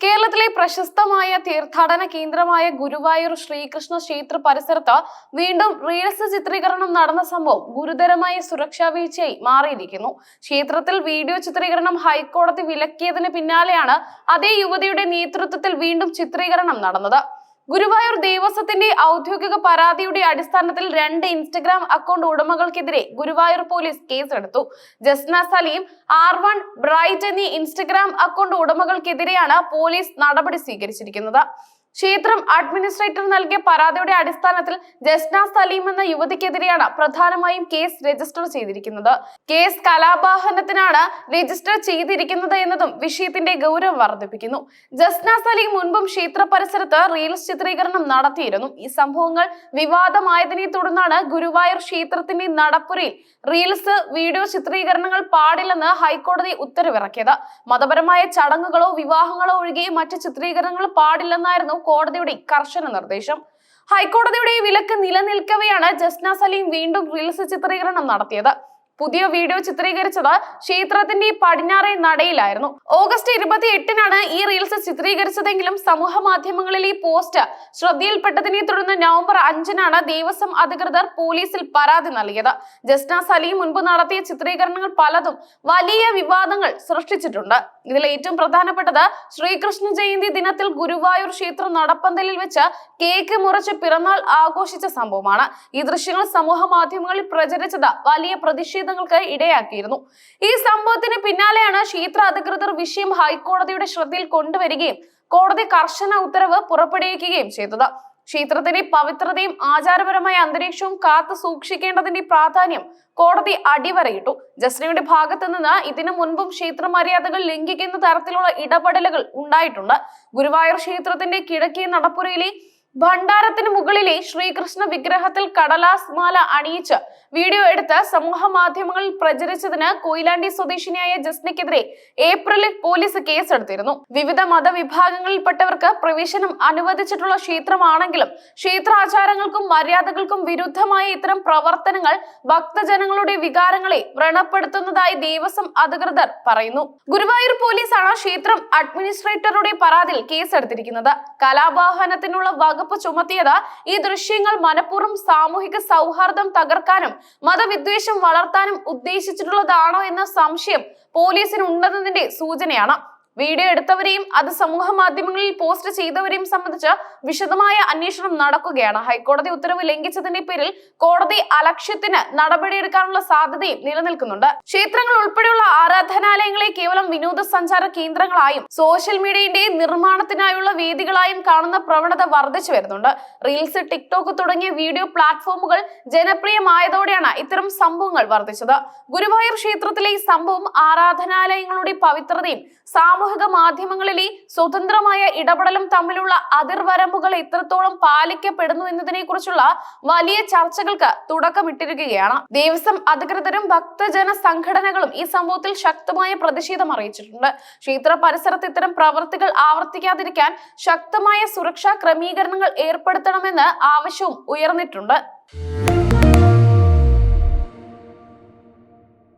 കേരളത്തിലെ പ്രശസ്തമായ തീർത്ഥാടന കേന്ദ്രമായ ഗുരുവായൂർ ശ്രീകൃഷ്ണ ക്ഷേത്ര പരിസരത്ത് വീണ്ടും റീൽസ് ചിത്രീകരണം നടന്ന സംഭവം ഗുരുതരമായ സുരക്ഷാ വീഴ്ചയായി മാറിയിരിക്കുന്നു. ക്ഷേത്രത്തിൽ വീഡിയോ ചിത്രീകരണം ഹൈക്കോടതി വിലക്കിയതിന് പിന്നാലെയാണ് അതേ യുവതിയുടെ നേതൃത്വത്തിൽ വീണ്ടും ചിത്രീകരണം നടന്നത്. ഗുരുവായൂർ ദേവസ്വത്തിന്റെ ഔദ്യോഗിക പരാതിയുടെ അടിസ്ഥാനത്തിൽ രണ്ട് ഇൻസ്റ്റഗ്രാം അക്കൗണ്ട് ഉടമകൾക്കെതിരെ ഗുരുവായൂർ പോലീസ് കേസെടുത്തു. Jasna Saleem R one bright എന്നീ ഇൻസ്റ്റഗ്രാം അക്കൗണ്ട് ഉടമകൾക്കെതിരെയാണ് പോലീസ് നടപടി സ്വീകരിച്ചിരിക്കുന്നത്. ക്ഷേത്രം അഡ്മിനിസ്ട്രേറ്റർ നൽകിയ പരാതിയുടെ അടിസ്ഥാനത്തിൽ ജസ്ന സലീം എന്ന യുവതിക്കെതിരെയാണ് പ്രധാനമായും കേസ് രജിസ്റ്റർ ചെയ്തിരിക്കുന്നത്. കേസ് കലാപാഹനത്തിനാണ് രജിസ്റ്റർ ചെയ്തിരിക്കുന്നത് എന്നതും വിഷയത്തിന്റെ ഗൗരവം വർദ്ധിപ്പിക്കുന്നു. ജസ്ന സലീം മുൻപും ക്ഷേത്ര പരിസരത്ത് റീൽസ് ചിത്രീകരണം നടത്തിയിരുന്നു. ഈ സംഭവങ്ങൾ വിവാദമായതിനെ തുടർന്നാണ് ഗുരുവായൂർ ക്ഷേത്രത്തിന്റെ നടപ്പുരയിൽ റീൽസ് വീഡിയോ ചിത്രീകരണങ്ങൾ പാടില്ലെന്ന് ഹൈക്കോടതി ഉത്തരവിറക്കിയത്. മതപരമായ ചടങ്ങുകളോ വിവാഹങ്ങളോ ഒഴികെ മറ്റ് ചിത്രീകരണങ്ങൾ പാടില്ലെന്നായിരുന്നു കോടതിയുടെ കർശന നിർദ്ദേശം. ഹൈക്കോടതിയുടെ വിലക്ക് നിലനിൽക്കവെയാണ് ജസ്ന സലീം വീണ്ടും റീൽസ് ചിത്രീകരണം നടത്തിയത്. പുതിയ വീഡിയോ ചിത്രീകരിച്ചത് ക്ഷേത്രത്തിന്റെ പടിഞ്ഞാറേ നടയിലായിരുന്നു. ഓഗസ്റ്റ് ഇരുപത്തി എട്ടിനാണ് ഈ റീൽസ് ചിത്രീകരിച്ചതെങ്കിലും സമൂഹ മാധ്യമങ്ങളിൽ ഈ പോസ്റ്റ് ശ്രദ്ധയിൽപ്പെട്ടതിനെ തുടർന്ന് നവംബർ അഞ്ചിനാണ് ദേവസ്വം അധികൃതർ പോലീസിൽ പരാതി നൽകിയത്. ജസ്ന സലീം മുൻപ് നടത്തിയ ചിത്രീകരണങ്ങൾ പലതും വലിയ വിവാദങ്ങൾ സൃഷ്ടിച്ചിട്ടുണ്ട്. ഇതിൽ ഏറ്റവും പ്രധാനപ്പെട്ടത് ശ്രീകൃഷ്ണ ജയന്തി ദിനത്തിൽ ഗുരുവായൂർ ക്ഷേത്ര നടപ്പന്തലിൽ വെച്ച് കേക്ക് മുറിച്ച് പിറന്നാൾ ആഘോഷിച്ച സംഭവമാണ്. ഈ ദൃശ്യങ്ങൾ സമൂഹ മാധ്യമങ്ങളിൽ പ്രചരിച്ചത് വലിയ പ്രതിഷേധങ്ങൾക്ക് ഇടയാക്കിയിരുന്നു. ഈ സംഭവത്തിന് പിന്നാലെയാണ് ക്ഷേത്ര അധികൃതർ വിഷയം ഹൈക്കോടതിയുടെ ശ്രദ്ധയിൽ കൊണ്ടുവരികയും കോടതി കർശന ഉത്തരവ് പുറപ്പെടുവിക്കുകയും ചെയ്തത്. ക്ഷേത്രത്തിന്റെ പവിത്രതയും ആചാരപരമായ അന്തരീക്ഷവും കാത്തു സൂക്ഷിക്കേണ്ടതിന്റെ പ്രാധാന്യം കോടതി അടിവരയിട്ടു. ജസ്നയുടെ ഭാഗത്തു നിന്ന് ഇതിനു മുൻപും ക്ഷേത്ര മര്യാദകൾ ലംഘിക്കുന്ന തരത്തിലുള്ള ഇടപെടലുകൾ ഉണ്ടായിട്ടുണ്ട്. ഗുരുവായൂർ ക്ഷേത്രത്തിന്റെ കിഴക്കേ നടപ്പുരയിലെ ഭണ്ഡാരത്തിന് മുകളിലെ ശ്രീകൃഷ്ണ വിഗ്രഹത്തിൽ കടലാസ് മാല അണിയിച്ച് വീഡിയോ എടുത്ത് സമൂഹ മാധ്യമങ്ങളിൽ പ്രചരിച്ചതിന് കൊയിലാണ്ടി സ്വദേശിനിയായ ജസ്നയ്ക്കെതിരെ ഏപ്രിലിൽ പോലീസ് കേസെടുത്തിരുന്നു. വിവിധ മതവിഭാഗങ്ങളിൽപ്പെട്ടവർക്ക് പ്രവേശനം അനുവദിച്ചിട്ടുള്ള ക്ഷേത്രമാണെങ്കിലും ക്ഷേത്രാചാരങ്ങൾക്കും മര്യാദകൾക്കും വിരുദ്ധമായ ഇത്തരം പ്രവർത്തനങ്ങൾ ഭക്തജനങ്ങളുടെ വികാരങ്ങളെ വ്രണപ്പെടുത്തുന്നതായി ദേവസ്വം അധികൃതർ പറയുന്നു. ഗുരുവായൂർ പോലീസാണ് ക്ഷേത്രം അഡ്മിനിസ്ട്രേറ്ററുടെ പരാതിയിൽ കേസെടുത്തിരിക്കുന്നത്. കലാവാഹനത്തിനുള്ള വകുപ്പ് ചുമത്തിയത്. ഈ ദൃശ്യങ്ങൾ മനഃപൂർവം സാമൂഹിക സൗഹാർദ്ദം തകർക്കാനും മതവിദ്വേഷം വളർത്താനും ഉദ്ദേശിച്ചിട്ടുള്ളതാണോ എന്ന സംശയം പോലീസിന് ഉണ്ടെന്നതിന്റെ സൂചനയാണ്. വീഡിയോ എടുത്തവരെയും അത് സമൂഹ മാധ്യമങ്ങളിൽ പോസ്റ്റ് ചെയ്തവരെയും സംബന്ധിച്ച് വിശദമായ അന്വേഷണം നടക്കുകയാണ്. ഹൈക്കോടതി ഉത്തരവ് ലംഘിച്ചതിന്റെ പേരിൽ കോടതി അലക്ഷ്യത്തിന് നടപടിയെടുക്കാനുള്ള സാധ്യതയും നിലനിൽക്കുന്നുണ്ട്. ക്ഷേത്രങ്ങൾ ഉൾപ്പെടെയുള്ള ആരാധനാലയങ്ങളെ കേവലം വിനോദസഞ്ചാര കേന്ദ്രങ്ങളായും സോഷ്യൽ മീഡിയയുടെ നിർമ്മാണത്തിനായുള്ള വേദികളായും കാണുന്ന പ്രവണത വർദ്ധിച്ചു വരുന്നുണ്ട്. റീൽസ് ടിക്ടോക്ക് തുടങ്ങിയ വീഡിയോ പ്ലാറ്റ്ഫോമുകൾ ജനപ്രിയമായതോടെയാണ് ഇത്തരം സംഭവങ്ങൾ വർദ്ധിച്ചത്. ഗുരുവായൂർ ക്ഷേത്രത്തിലെ ഈ സംഭവം ആരാധനാലയങ്ങളുടെ പവിത്രതയും സാമൂഹിക മാധ്യമങ്ങളിലെ സ്വതന്ത്രമായ ഇടപെടലും തമ്മിലുള്ള അതിർവരമ്പുകൾ എത്രത്തോളം പാലിക്കപ്പെടുന്നു എന്നതിനെ കുറിച്ചുള്ള വലിയ ചർച്ചകൾക്ക് തുടക്കമിട്ടിരിക്കുകയാണ്. ദേവസ്വം അധികൃതരും ഭക്തജന സംഘടനകളും ഈ സംഭവത്തിൽ ശക്തമായ പ്രതിഷേധം അറിയിച്ചിട്ടുണ്ട്. ക്ഷേത്ര പരിസരത്ത് ഇത്തരം പ്രവർത്തികൾ ആവർത്തിക്കാതിരിക്കാൻ ശക്തമായ സുരക്ഷാ ക്രമീകരണങ്ങൾ ഏർപ്പെടുത്തണമെന്ന് ആവശ്യവും ഉയർന്നിട്ടുണ്ട്.